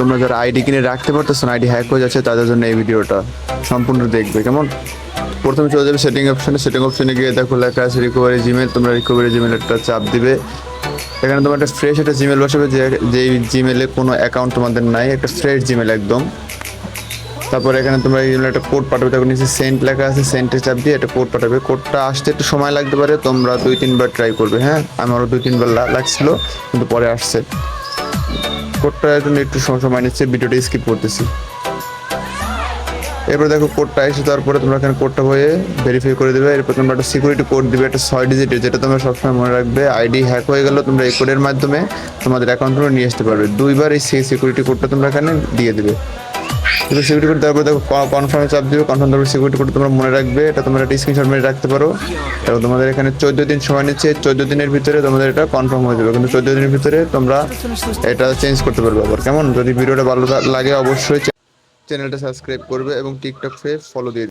তোমরা যারা আইডি কিনে রাখতে পারতেছো না আইডি হ্যাক হয়ে যাচ্ছে, তাদের জন্য এই ভিডিওটা সম্পূর্ণ দেখবে, কেমন? প্রথমে চলে যাবে সেটিং অপশনে সেটিং অপশনে গিয়ে দেখো লেখা আছে রিকভারি জিমেল তোমরা রিকভারি জিমেল একটা চাপ দিবে। এখানে তোমার একটা ফ্রেশ একটা জিমেল বসাবে, যে, যেই জিমেলে কোনো অ্যাকাউন্ট তোমাদের নাই, একটা ফ্রেশ জিমেল একদম। তারপরে এখানে তোমরা এই একটা কোড পাঠাবে তখন নিচে সেন্ট লেখা আছে সেন্টে চাপ দিয়ে একটা কোড পাঠাবে। কোডটা আসতে একটু সময় লাগতে পারে, তোমরা দুই, তিনবার ট্রাই করবে হ্যাঁ? আমারও দুই, তিনবার লাগছিল, কিন্তু পরে আসছে। কোডটা জন্য একটু সময় নিচ্ছে, ভিডিওটা স্কিপ করতেছি। এরপর দেখো কোডটা এসে তারপরে তোমরা এখানে কোডটা হয়ে ভেরিফাই করে দেবে। এরপর তোমরা একটা সিকিউরিটি কোড দিবে, একটা ছয় ডিজিটের যেটা তোমরা সবসময় মনে রাখবে আইডি হ্যাক হয়ে গেলে তোমরা এই কোডের মাধ্যমে তোমাদের অ্যাকাউন্টগুলো নিয়ে আসতে পারবে। দুইবার এই সেই সিকিউরিটি কোডটা তোমরা এখানে দিয়ে দিবে। তুমি সিকিউরিটি কোড দেওয়ার পর দেখো কনফার্মে চাপ দিবে কনফার্ম তারপর সিকিউরিটি কোড তোমরা মনে রাখবে, এটা তোমরা একটা স্ক্রিনশট মেরে রাখতে পারো। এবং তোমাদের এখানে চোদ্দ দিন সময় নিচ্ছে, চোদ্দ দিনের ভিতরে তোমাদের এটা কনফার্ম হয়ে যাবে। কিন্তু চোদ্দ দিনের ভিতরে তোমরা এটা চেঞ্জ করতে পারবে আবার। কেমন? যদি ভিডিওটা ভালো লাগে অবশ্যই চ্যানেলটা সাবস্ক্রাইব করবে এবং টিকটক ফে ফলো দিয়ে।